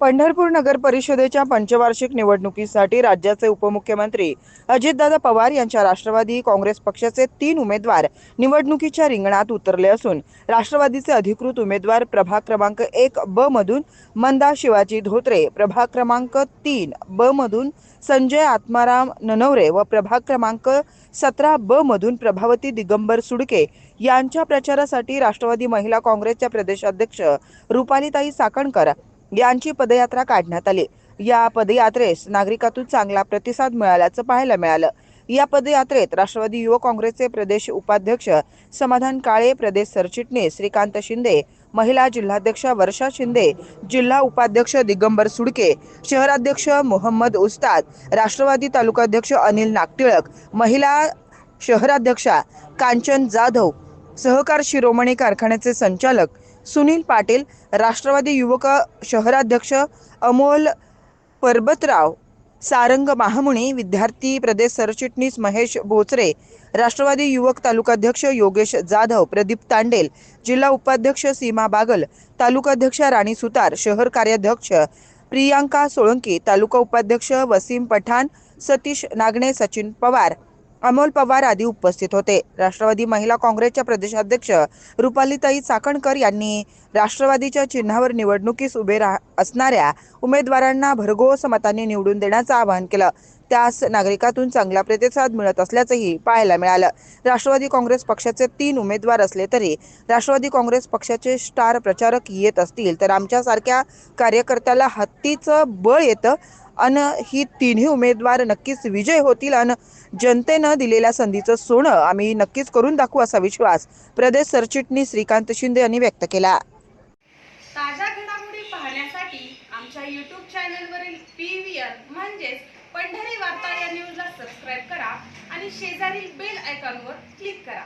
पंढरपूर नगर परिषदेच्या पंचवार्षिक निवडणुकीसाठी राज्याचे उपमुख्यमंत्री अजितदादा पवार यांच्या राष्ट्रवादी काँग्रेस पक्षाचे तीन उमेदवार निवडणुकीच्या रिंगणात उतरले असून राष्ट्रवादीचे अधिकृत उमेदवार प्रभाग क्रमांक एक ब मधून मंदा शिवाजी धोत्रे प्रभाग क्रमांक तीन ब मधून संजय आत्माराम ननवरे व प्रभाग क्रमांक सतरा ब मधून प्रभावती दिगंबर सुडके यांच्या प्रचारासाठी राष्ट्रवादी महिला काँग्रेसच्या प्रदेशाध्यक्ष रुपालीताई साकणकर यांची पदयात्रा काढण्यात आली. या पदयात्रेस नागरिकातून चांगला प्रतिसाद मिळाल्याचं पाहायला मिळालं. या पदयात्रेत राष्ट्रवादी युवक काँग्रेसचे प्रदेश उपाध्यक्ष समाधान काळे प्रदेश सरचिटणीस श्रीकांत शिंदे महिला जिल्हाध्यक्ष वर्षा शिंदे जिल्हा उपाध्यक्ष दिगंबर सुडके शहराध्यक्ष मोहम्मद उस्ताद राष्ट्रवादी तालुकाध्यक्ष अनिल नागटिळक महिला शहराध्यक्षा कांचन जाधव सहकार शिरोमणी कारखान्याचे संचालक सुनील पाटील राष्ट्रवादी युवक शहराध्यक्ष अमोल परबतराव सारंग महामुनी विद्यार्थी प्रदेश सरचिटणीस महेश भोचरे राष्ट्रवादी युवक तालुकाध्यक्ष योगेश जाधव प्रदीप तांडेल जिल्हा उपाध्यक्ष सीमा बागल तालुकाध्यक्ष राणी सुतार शहर कार्याध्यक्ष प्रियांका सोळंकी तालुका उपाध्यक्ष वसीम पठाण सतीश नागणे सचिन पवार अमोल पवार आदी उपस्थित होते. राष्ट्रवादी महिला काँग्रेसच्या प्रदेशाध्यक्ष रुपालीताई चाकणकर यांनी राष्ट्रवादीच्या चिन्हावर निवडणुकीस उभे असणाऱ्या उमेदवारांना भरघोस मतांनी निवडून देण्याचं आवाहन केलं. त्यास नागरिकातून चांगला प्रतिसाद मिळत असल्याचंही पाहायला मिळालं. राष्ट्रवादी काँग्रेस पक्षाचे तीन उमेदवार असले तरी राष्ट्रवादी काँग्रेस पक्षाचे स्टार प्रचारक येत असतील तर आमच्यासारख्या कार्यकर्त्याला हत्तीचं बळ येतं अन ही तिन्ही उमेदवार नक्कीच विजय होतील अन जनतेनं दिलेल्या संधीचं सोनं आम्ही नक्कीच करून दाखवू असा विश्वास प्रदेश सरचिटणीस श्रीकांत शिंदे यांनी व्यक्त केला. ताज्या घडामोडी पाहण्यासाठी आमच्या यूट्यूब चॅनलवरील पी व्ही आर म्हणजेच पंढरी वार्ता या न्यूजला सबस्क्राईब करा आणि शेजारील बेल आयकॉनवर क्लिक करा.